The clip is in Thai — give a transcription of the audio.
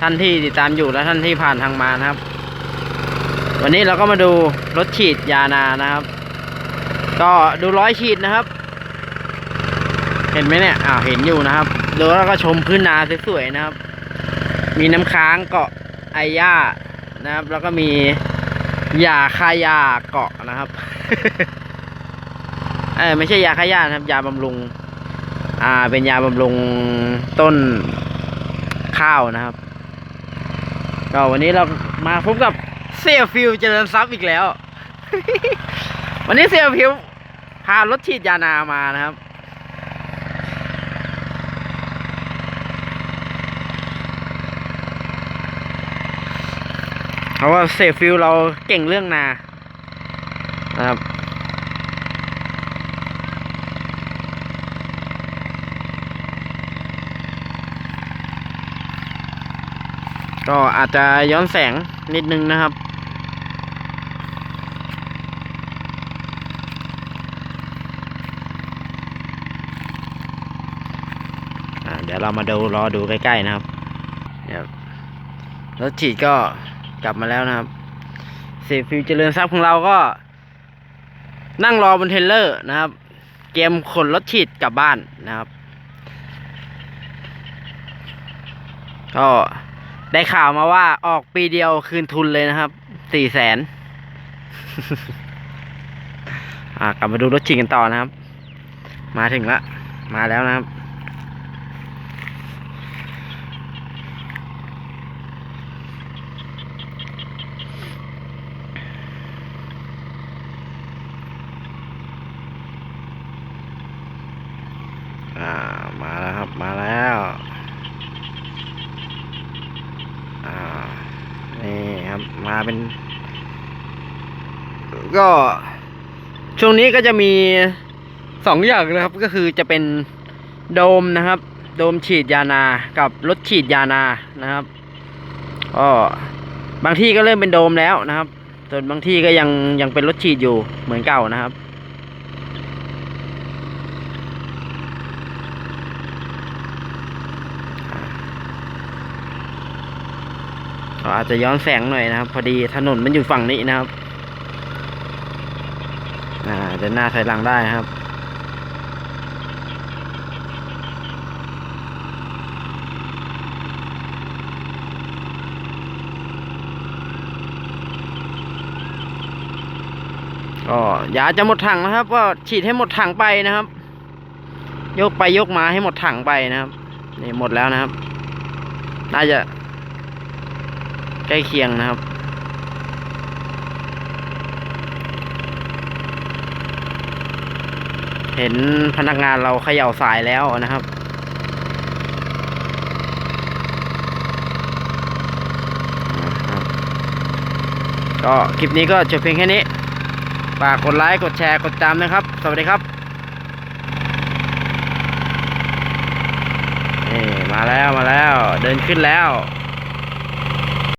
ท่านที่ติดตามอยู่และท่านที่ผ่านทางมานะครับ วันนี้เราก็มาดูรถฉีดยานานะครับ ก็ดูร้อยฉีดนะครับ เห็นไหมเนี่ยอ้าวเห็นอยู่นะครับดูแล้วก็ชมพื้นนาสวยๆนะครับ มีน้ำค้างเกาะไอหญ้านะครับ แล้วก็มียาคายาเกาะนะครับเออไม่ใช่ยาฆ่าหญ้านะครับ ยาบำรุง อ่า เป็นยาบำรุงต้นข้าวนะครับ ก็วันนี้เรามาพบกับเซียฟิวเจริญทรัพย์อีกแล้ว วันนี้เซียฟิวพารถฉีดยานามานะครับ เพราะว่าเซฟฟิลเราเก่งเรื่องนานะครับ ก็อาจจะย้อนแสงนิดนึงนะครับ เดี๋ยวเรามาดูรอดูใกล้ๆนะครับเดี๋ยวรถฉีดก็กลับมาแล้วนะครับเซฟฟิวเจริญทรัพย์ของเราก็ นั่งรอบนเทรลเลอร์นะครับเตรียมขนรถฉีดกลับบ้านนะครับ ก็ ได้ข่าวมาว่าออกปีเดียวคืนทุนเลยนะครับ สี่แสนอ่ากลับมาดูรถฉีดกันต่อนะครับ มาถึงละ มาแล้วนะครับ อ่า มาแล้วครับ มาแล้ว อ่า ครับ มาเป็น ก็ช่วงนี้ก็จะมีสองอย่างนะครับ ก็คือจะเป็นโดมนะครับ โดมฉีดยานากับรถฉีดยานานะครับก็บางที่ก็เริ่มเป็นโดมแล้วนะครับ ส่วนบางที่ก็ยังยังเป็นรถฉีดอยู่เหมือนเก่านะครับ ก็อาจจะย้อนแสงหน่อยนะครับ พอดีถนนมันอยู่ฝั่งนี้นะครับอ่าเดินหน้าถอยหลังได้ครับก็อย่าจะหมดถังนะครับ ก็ฉีดให้หมดถังไปนะครับ ยกไปยกมาให้หมดถังไปนะครับ นี่หมดแล้วนะครับ น่าจะ ใกล้เคียงนะครับ เห็นพนักงานเราเขย่าสายแล้วนะครับก็คลิปนี้ก็จบเพียงแค่นี้ฝากกดไลค์ กดแชร์ กดตามนะครับ สวัสดีครับนี่มาแล้วมาแล้ว เดินขึ้นแล้ว